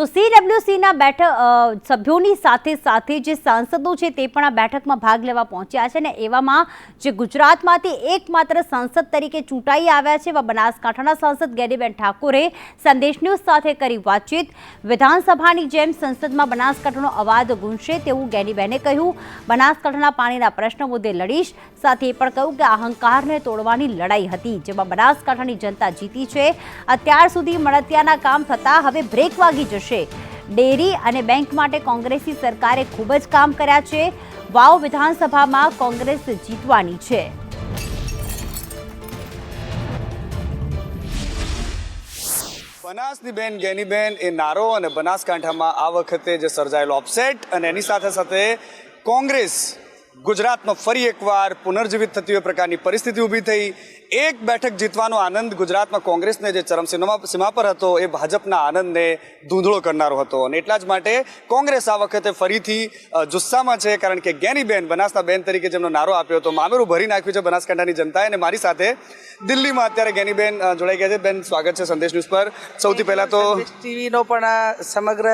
તો સીડબ્લ્યુસીના બેઠક સભ્યોની સાથે સાથે જે સાંસદો છે તે પણ આ બેઠકમાં ભાગ લેવા પહોંચ્યા છે ને એવામાં જે ગુજરાતમાંથી એકમાત્ર સાંસદ તરીકે ચૂંટાઈ આવ્યા છે એવા બનાસકાંઠાના સાંસદ ગેરીબેન ઠાકોરે સંદેશ ન્યૂઝ સાથે કરી વાતચીત. વિધાનસભાની જેમ સંસદમાં બનાસકાંઠાનો અવાજ ગુંજશે તેવું ગેરીબેને કહ્યું. બનાસકાંઠાના પાણીના પ્રશ્ન મુદ્દે લડીશ. સાથે એ પણ કહ્યું કે અહંકારને તોડવાની લડાઈ હતી, જેમાં બનાસકાંઠાની જનતા જીતી છે. અત્યાર સુધી મળતિયાના કામ થતાં હવે બ્રેક વાગી જશે. ડેરી અને બેંક માટે કોંગ્રેસી સરકારે ખૂબ જ કામ કર્યા છે. વાવ વિધાનસભામાં કોંગ્રેસ જીતવાની છે. બનાસની બેન ગેનીબેન એ નારો અને બનાસકાંઠામાં આ વખતે જે સર્જાયેલો અપસેટ અને એની સાથે સાથે કોંગ્રેસ ગુજરાતમાં ફરી એકવાર પુનર્જીવિત થતી હોય પ્રકારની પરિસ્થિતિ ઊભી થઈ. એક બેઠક જીતવાનો આનંદ ગુજરાતમાં કોંગ્રેસને જે ચરમસીમા સીમા પર હતો, એ ભાજપના આનંદને ધૂંધળો કરનારો હતો. અને એટલા જ માટે કોંગ્રેસ આ વખતે ફરીથી જુસ્સામાં છે, કારણ કે ગેનીબેન બનાસના બેન તરીકે જેમનો નારો આપ્યો હતો, મામેરું ભરી નાખ્યું છે બનાસકાંઠાની જનતાએ. અને મારી સાથે દિલ્હીમાં અત્યારે ગેનીબેન જોડાઈ ગયા છે. બેન, સ્વાગત છે સંદેશ ન્યૂઝ પર. સૌથી પહેલાં તો ટીવીનો પણ સમગ્ર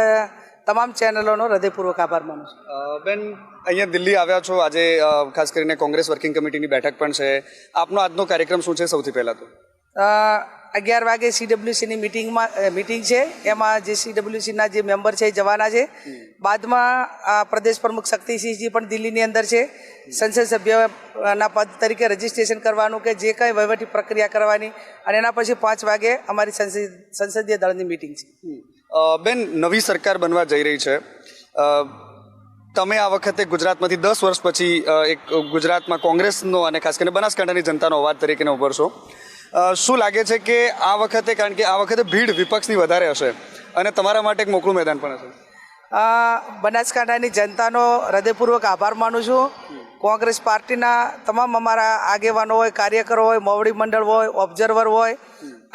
તમામ ચેનલોનો હૃદયપૂર્વક આભાર માનું છું. બેન અહીંયા દિલ્હી આવ્યા છો. આજે ખાસ કરીને કોંગ્રેસ વર્કિંગ કમિટીની બેઠક પણ છે. આપનો આજનો કાર્યક્રમ શું છે સૌથી પહેલાં તો? અગિયાર વાગે સીડબ્લ્યુસીની મિટિંગમાં મિટિંગ છે. એમાં જે સીડબ્લ્યુસીના જે મેમ્બર છે જવાના છે. બાદમાં આ પ્રદેશ પ્રમુખ શક્તિસિંહજી પણ દિલ્હીની અંદર છે. સંસદ સભ્યના પદ તરીકે રજીસ્ટ્રેશન કરવાનું કે જે કંઈ વહીવટી પ્રક્રિયા કરવાની. અને એના પછી પાંચ વાગે અમારી સંસદીય દળની મિટિંગ છે. બેન, નવી સરકાર બનવા જઈ રહી છે. તમે આ વખતે ગુજરાતમાંથી દસ વર્ષ પછી એક ગુજરાતમાં કોંગ્રેસનો અને ખાસ કરીને બનાસકાંઠાની જનતાનો અવાજ તરીકે ઉભરશો. શું લાગે છે કે આ વખતે, કારણ કે આ વખતે ભીડ વિપક્ષની વધારે હશે અને તમારા માટે એક મોકળું મેદાન પણ હશે? બનાસકાંઠાની જનતાનો હૃદયપૂર્વક આભાર માનું છું. કોંગ્રેસ પાર્ટીના તમામ અમારા આગેવાનો હોય, કાર્યકરો હોય, મોવડી મંડળ હોય, ઓબ્ઝર્વર હોય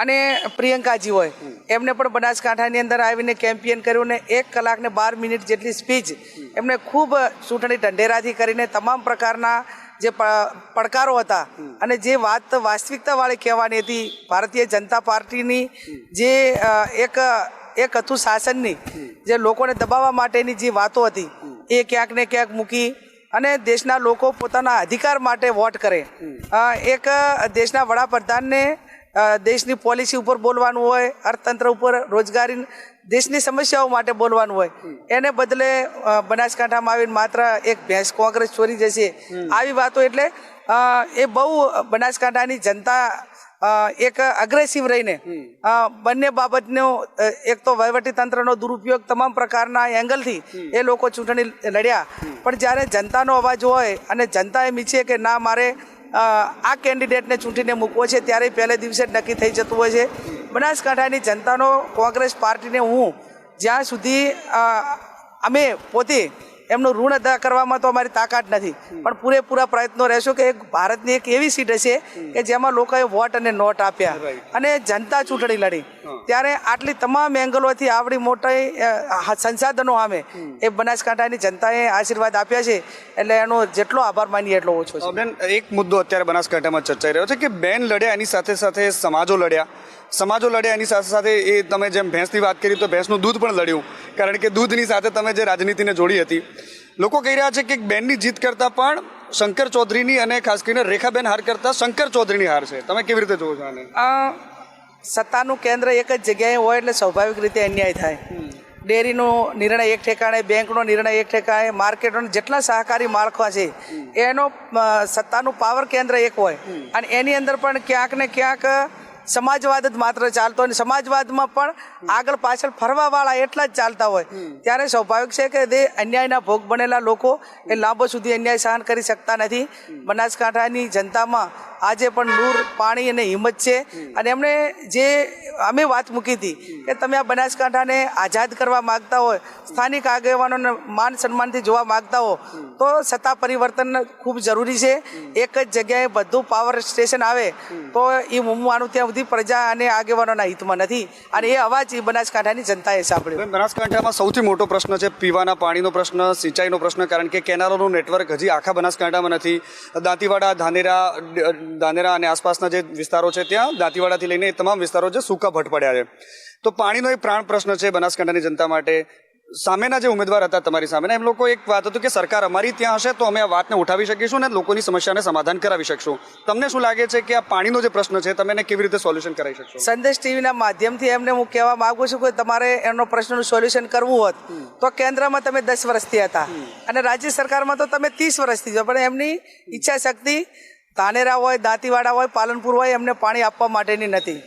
અને પ્રિયંકાજી હોય એમને પણ બનાસકાંઠાની અંદર આવીને કેમ્પિયન કર્યું ને એક કલાક ને બાર મિનિટ જેટલી સ્પીચ એમને ખૂબ ચૂંટણી ઢંઢેરાથી કરીને તમામ પ્રકારના જે પડકારો હતા અને જે વાત વાસ્તવિકતાવાળી કહેવાની હતી ભારતીય જનતા પાર્ટીની જે એક એક હતું શાસનની જે લોકોને દબાવવા માટેની જે વાતો હતી એ ક્યાંક ને ક્યાંક મૂકી અને દેશના લોકો પોતાના અધિકાર માટે વોટ કરે. એક દેશના વડાપ્રધાનને દેશની પોલિસી ઉપર બોલવાનું હોય અર્થતંત્ર ઉપર રોજગારી દેશની સમસ્યાઓ માટે બોલવાનું હોય એને બદલે બનાસકાંઠામાં આવીને માત્ર એક ભેંસ કોંગ્રેસ ચોરી જશે. આવી વાતો એટલે એ બહુ બનાસકાંઠાની જનતા એક અગ્રેસિવ રહીને બંને બાબતનો એક તો વહીવટી તંત્રનો દુરુપયોગ તમામ પ્રકારના એંગલથી એ લોકો ચૂંટણી લડ્યા. પણ જ્યારે જનતાનો અવાજ હોય અને જનતા એમ ઈચ્છે કે ના મારે આ કેન્ડિડેટને ચૂંટીને મૂકવો છે ત્યારે પહેલે દિવસે જ નક્કી થઈ જતું હોય છે. બનાસકાંઠાની જનતાનો કોંગ્રેસ પાર્ટીને હું જ્યાં સુધી અમે પોતે એમનું ઋણ અદા કરવામાં તો અમારી તાકાત નથી પણ પૂરેપૂરા પ્રયત્નો રહેશો કે ભારતની એક એવી સીટ હશે કે જેમાં લોકોએ વોટ અને નોટ આપ્યા. અને જનતા ચૂંટણી લડી. ત્યારે આટલી તમામ એંગલોથી આવડી મોટી સંસાધનો સામે એ બનાસકાંઠાની જનતાએ આશીર્વાદ આપ્યા છે. એટલે એનો જેટલો આભાર માનીએ એટલો ઓછો છે. બેન એક મુદ્દો અત્યારે બનાસકાંઠામાં ચર્ચાઈ રહ્યો છે કે બેન લડ્યા એની સાથે સાથે સમાજો લડ્યા. સમાજો લડ્યા એની સાથે સાથે એ તમે જેમ ભેંસની વાત કરી તો ભેંસનું દૂધ પણ લડ્યું. કારણ કે દૂધની સાથે તમે જે રાજનીતિને જોડી હતી લોકો કહી રહ્યા છે કે બેનની જીત કરતાં પણ શંકર ચૌધરીની અને ખાસ કરીને રેખાબેન હાર કરતાં શંકર ચૌધરીની હાર છે. તમે કેવી રીતે જોવો છો આને? સત્તાનું કેન્દ્ર એક જ જગ્યાએ હોય એટલે સ્વાભાવિક રીતે અન્યાય થાય. ડેરીનો નિર્ણય એક ઠેકાણે, બેંકનો નિર્ણય એક ઠેકાણે, માર્કેટનો જેટલા સહકારી માળખા છે, એનો સત્તાનું પાવર કેન્દ્ર એક હોય. અને એની અંદર પણ ક્યાંક ને ક્યાંક સમાજવાદ જ માત્ર ચાલતો અને સમાજવાદમાં પણ આગળ પાછળ ફરવાવાળા એટલા જ ચાલતા હોય. ત્યારે સ્વાભાવિક છે કે તે અન્યાયના ભોગ બનેલા લોકો એ લાંબો સુધી અન્યાય સહન કરી શકતા નથી. બનાસકાંઠાની જનતામાં આજે પણ નૂર પાણી અને હિંમત છે. અને એમણે જે અમે વાત મૂકી હતી કે તમે આ બનાસકાંઠાને આઝાદ કરવા માગતા હોય સ્થાનિક આગેવાનોને માન સન્માનથી જોવા માગતા હો તો સત્તા પરિવર્તન ખૂબ જરૂરી છે. એક જ જગ્યાએ બધું પાવર સ્ટેશન આવે તો એ મુમવાનું ત્યાં સુધી પ્રજા અને આગેવાનોના હિતમાં નથી. અને એ અવાજ એ બનાસકાંઠાની જનતાએ સાંભળ્યો. બેન, બનાસકાંઠામાં સૌથી મોટો પ્રશ્ન છે પીવાના પાણીનો પ્રશ્ન સિંચાઈનો પ્રશ્ન કારણ કે કેનાલોનું નેટવર્ક હજી આખા બનાસકાંઠામાં નથી. દાંતીવાડા ધાનેરા ધાનેરા અને આસપાસના જે વિસ્તારો છે ત્યાં દાંતીવાડાથી લઈને એ તમામ વિસ્તારો છે સૂકા ભટ પડ્યા છે. તો પાણીનો એક પ્રાણ પ્રશ્ન છે બનાસકાંઠાની જનતા માટે. સામેના જે ઉમેદવાર હતા તમારી સામેના એમ લોકો એક વાત હતું કે સરકાર અમારી ત્યાં હશે તો અમે આ વાતને ઉઠાવી શકીશું ને લોકોની સમસ્યાને સમાધાન કરાવી શકશું. તમને શું લાગે છે કે આ પાણીનો જે પ્રશ્ન છે તમે એને કેવી રીતે સોલ્યુશન કરાવી શકશો? સંદેશ ટીવીના માધ્યમથી એમને હું કહેવા માંગુ છું કે તમારે એનો પ્રશ્નનું સોલ્યુશન કરવું હોત તો કેન્દ્રમાં તમે દસ વર્ષથી હતા. અને રાજ્ય સરકારમાં તો તમે ત્રીસ વર્ષથી છો પણ એમની ઈચ્છા શક્તિ ધાનેરા હોય દાંતીવાડા હોય પાલનપુર હોય એમને પાણી આપવા માટેની નથી.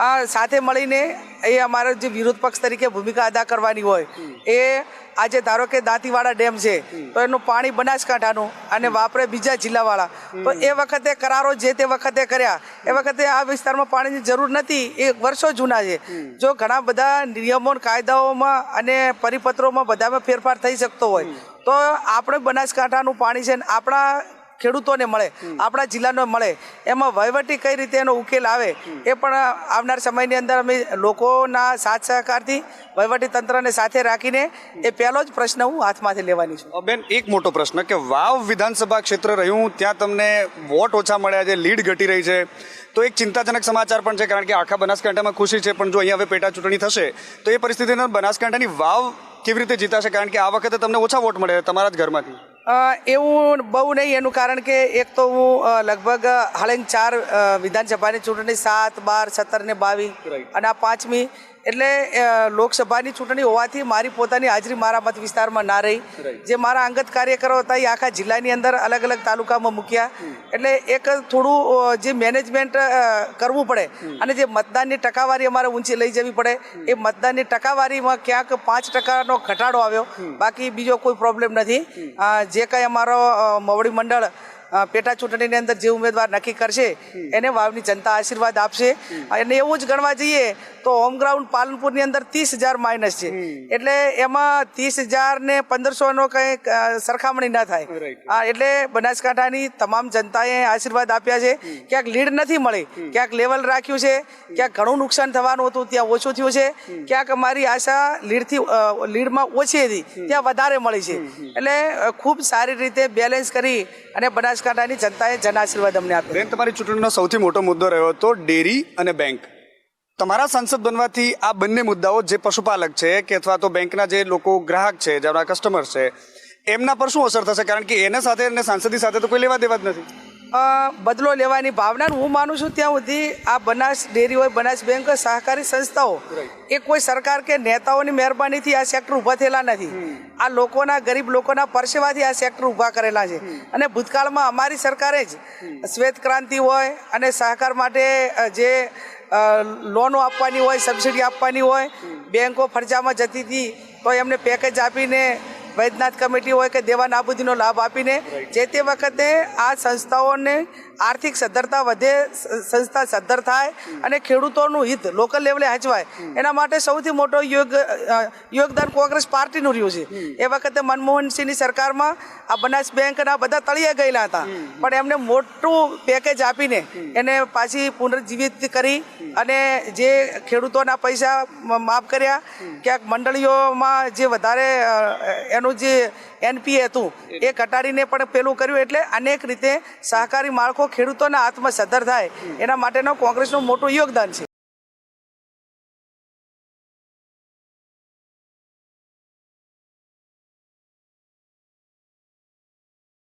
આ સાથે મળીને એ અમારો જે વિરોધ પક્ષ તરીકે ભૂમિકા અદા કરવાની હોય એ આજે ધારો કે દાંતીવાડા ડેમ છે તો એનું પાણી બનાસકાંઠાનું અને વાપરે બીજા જિલ્લાવાળા. તો એ વખતે કરારો જે તે વખતે કર્યા એ વખતે આ વિસ્તારમાં પાણીની જરૂર નથી એ વર્ષો જૂના છે. જો ઘણા બધા નિયમો કાયદાઓમાં અને પરિપત્રોમાં બધામાં ફેરફાર થઈ શકતો હોય તો આપણે બનાસકાંઠાનું પાણી છે ને આપણા ખેડૂતોને મળે આપણા જિલ્લાનો મળે. એમાં વહીવટી કઈ રીતે એનો ઉકેલ આવે એ પણ આવનાર સમયની અંદર અમે લોકોના સાથ સહકારથી વહીવટી તંત્રને સાથે રાખીને એ પહેલો જ પ્રશ્ન હું હાથમાંથી લેવાની છું. બેન એક મોટો પ્રશ્ન કે વાવ વિધાનસભા ક્ષેત્ર રહ્યું ત્યાં તમને વોટ ઓછા મળ્યા છે લીડ ઘટી રહી છે. તો એક ચિંતાજનક સમાચાર પણ છે કારણ કે આખા બનાસકાંઠામાં ખુશી છે પણ જો અહીંયા હવે પેટા ચૂંટણી થશે તો એ પરિસ્થિતિને બનાસકાંઠાની વાવ કેવી રીતે જીતાશે? કારણ કે આ વખતે તમને ઓછા વોટ મળે તમારા જ ઘરમાંથી. એવું બહુ નહીં એનું કારણ કે એક તો હું લગભગ હાલેન ચાર વિધાનસભાની ચૂંટણી સાત બાર સત્તર ને બાવીસ અને આ પાંચમી એટલે લોકસભાની ચૂંટણી હોવાથી મારી પોતાની હાજરી મારા મત વિસ્તારમાં ના રહી. જે મારા અંગત કાર્યકરો હતા એ આખા જિલ્લાની અંદર અલગ અલગ તાલુકામાં મૂક્યા. એટલે એક થોડું જે મેનેજમેન્ટ કરવું પડે અને જે મતદાનની ટકાવારી અમારે ઊંચી લઈ જવી પડે. એ મતદાનની ટકાવારીમાં ક્યાંક પાંચ ટકાનો ઘટાડો આવ્યો. બાકી બીજો કોઈ પ્રોબ્લેમ નથી. જે કંઈ અમારો મવડી મંડળ પેટા ચૂંટણીની અંદર જે ઉમેદવાર નક્કી કરશે એને વાવની જનતા આશીર્વાદ આપશે. અને એવું જ ગણવા જઈએ તો હોમ ગ્રાઉન્ડ પાલનપુરની અંદર ત્રીસ હજાર માઇનસ છે. એટલે એમાં ત્રીસ હજાર ને પંદરસોનો કંઈ સરખામણી ના થાય. એટલે બનાસકાંઠાની તમામ જનતાએ આશીર્વાદ આપ્યા છે. ક્યાંક લીડ નથી મળી ક્યાંક લેવલ રાખ્યું છે ક્યાંક ઘણું નુકસાન થવાનું હતું ત્યાં ઓછું થયું છે. ક્યાંક અમારી આશા લીડથી લીડમાં ઓછી હતી ત્યાં વધારે મળી છે. એટલે ખૂબ સારી રીતે બેલેન્સ કરી અને બનાસકાંઠાની જનતાએ જન આશીર્વાદ અમને આપ્યો. બેન, તમારી ચૂંટણીનો સૌથી મોટો મુદ્દો રહ્યો હતો ડેરી અને બેંક. તમારા સાંસદ બનવાથી આ બંને મુદ્દાઓ જે પશુપાલક છે કે અથવા તો બેંકના જે લોકો ગ્રાહક છે જેમના કસ્ટમર છે, એમના પર શું અસર થશે? કારણ કે એને સાથે અને સાંસદી સાથે તો કોઈ લેવા દેવા જ નથી. બદલો લેવાની ભાવના હું માનું છું ત્યાં સુધી આ બનાસ ડેરી હોય બનાસ બેંક હોય, સહકારી સંસ્થાઓ એ કોઈ સરકાર કે નેતાઓની મહેરબાનીથી આ સેક્ટર ઊભા થયેલા નથી. આ લોકોના ગરીબ લોકોના પરસેવાથી આ સેક્ટર ઊભા કરેલા છે. અને ભૂતકાળમાં અમારી સરકારે જ શ્વેત ક્રાંતિ હોય અને સહકાર માટે જે લોનો આપવાની હોય સબસિડી આપવાની હોય બેંકો ફરજામાં જતી હતી તો એમને પેકેજ આપીને વૈદ્યનાથ કમિટી હોય કે દેવા નાબૂદીનો લાભ આપીને જે તે વખતે આ સંસ્થાઓને આર્થિક સદ્ધરતા વધે સંસ્થા સદ્ધર થાય અને ખેડૂતોનું હિત લોકલ લેવલે હચવાય. એના માટે સૌથી મોટો યોગ યોગદાન કોંગ્રેસ પાર્ટીનું રહ્યું છે. એ વખતે મનમોહનસિંહની સરકારમાં આ બનાસ બેંકના બધા તળિયે ગયેલા હતા. પણ એમને મોટું પેકેજ આપીને એને પાછી પુનર્જીવિત કરી અને જે ખેડૂતોના પૈસા માફ કર્યા. ક્યાંક મંડળીઓમાં જે વધારે એનું જે એનપીએ હતું એ ઘટાડીને પણ પેલું કર્યું. એટલે અનેક રીતે સહકારી માળખો ખેડૂતોના હાથમાં થાય. એના માટેનો કોંગ્રેસનું મોટું યોગદાન છે.